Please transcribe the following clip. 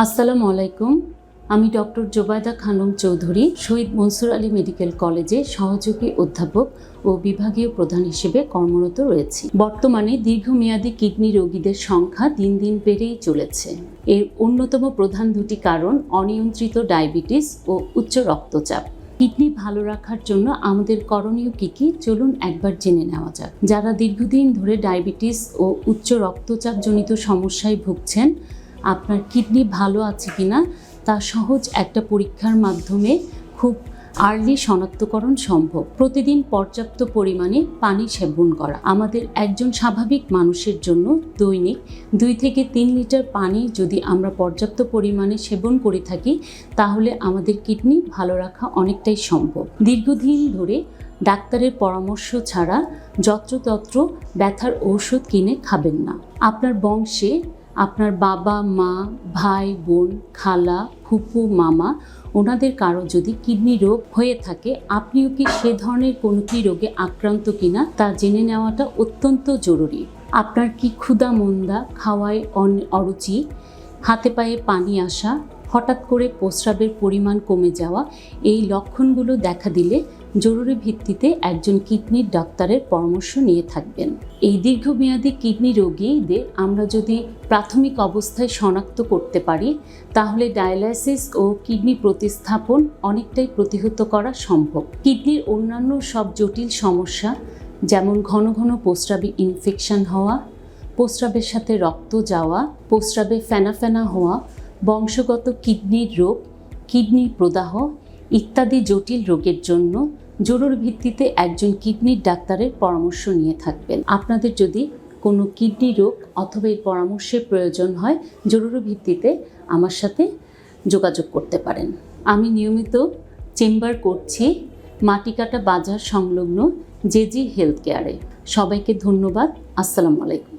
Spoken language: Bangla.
আসসালামু আলাইকুম। আমি ডক্টর জোবায়দা খানম চৌধুরী, শহীদ মনসুর আলী মেডিকেল কলেজে সহযোগী অধ্যাপক ও বিভাগীয় প্রধান হিসেবে কর্মরত রয়েছি। বর্তমানে দীর্ঘমেয়াদী কিডনি রোগীদের সংখ্যা দিন দিন বেড়েই চলেছে। এর অন্যতম প্রধান দুটি কারণ অনিয়ন্ত্রিত ডায়াবেটিস ও উচ্চ রক্তচাপ। কিডনি ভালো রাখার জন্য আমাদের করণীয় কী কী? চলুন একবার জেনে নেওয়া যাক। যারা দীর্ঘদিন ধরে ডায়াবেটিস ও উচ্চ রক্তচাপজনিত সমস্যায় ভুগছেন আপনার কিডনি ভালো আছে কিনা তা সহজ একটা পরীক্ষার মাধ্যমে খুব আর্লি শনাক্তকরণ সম্ভব। প্রতিদিন পর্যাপ্ত পরিমাণে পানি সেবন করা। আমাদের একজন স্বাভাবিক মানুষের জন্য দৈনিক দুই থেকে তিন লিটার পানি যদি আমরা পর্যাপ্ত পরিমাণে সেবন করে থাকি, তাহলে আমাদের কিডনি ভালো রাখা অনেকটাই সম্ভব। দীর্ঘদিন ধরে ডাক্তারের পরামর্শ ছাড়া যত্রতত্র ব্যথার ঔষধ কিনে খাবেন না। আপনার বংশে আপনার বাবা, মা, ভাই, বোন, খালা, ফুপু, মামা, ওনাদের কারও যদি কিডনি রোগ হয়ে থাকে, আপনিও কি সে ধরনের কোনো কি রোগে আক্রান্ত কিনা তা জেনে নেওয়াটা অত্যন্ত জরুরি। আপনার কি ক্ষুধা, মন্দা, খাওয়ায় অরুচি, হাতে পায়ে পানি আসা, হঠাৎ করে প্রস্রাবের পরিমাণ কমে যাওয়া, এই লক্ষণগুলো দেখা দিলে জরুরি ভিত্তিতে একজন কিডনির ডাক্তারের পরামর্শ নিয়ে থাকবেন। এই দীর্ঘমেয়াদী কিডনি রোগীদের আমরা যদি প্রাথমিক অবস্থায় শনাক্ত করতে পারি, তাহলে ডায়ালাইসিস ও কিডনি প্রতিস্থাপন অনেকটাই প্রতিহত করা সম্ভব। কিডনির অন্যান্য সব জটিল সমস্যা, যেমন ঘন ঘন প্রস্রাবে ইনফেকশন হওয়া, প্রস্রাবের সাথে রক্ত যাওয়া, প্রস্রাবে ফেনা ফেনা হওয়া, বংশগত কিডনির রোগ, কিডনি প্রদাহ ইত্যাদি জটিল রোগের জন্য জরুরি ভিত্তিতে একজন কিডনির ডাক্তারের পরামর্শ নিয়ে থাকবেন। আপনাদের যদি কোনো কিডনি রোগ অথবা এর পরামর্শের প্রয়োজন হয়, জরুরি ভিত্তিতে আমার সাথে যোগাযোগ করতে পারেন। আমি নিয়মিত চেম্বার করছি, মাটিকাটা বাজার সংলগ্ন জেজি হেলথ কেয়ারে। সবাইকে ধন্যবাদ। আসসালামু আলাইকুম।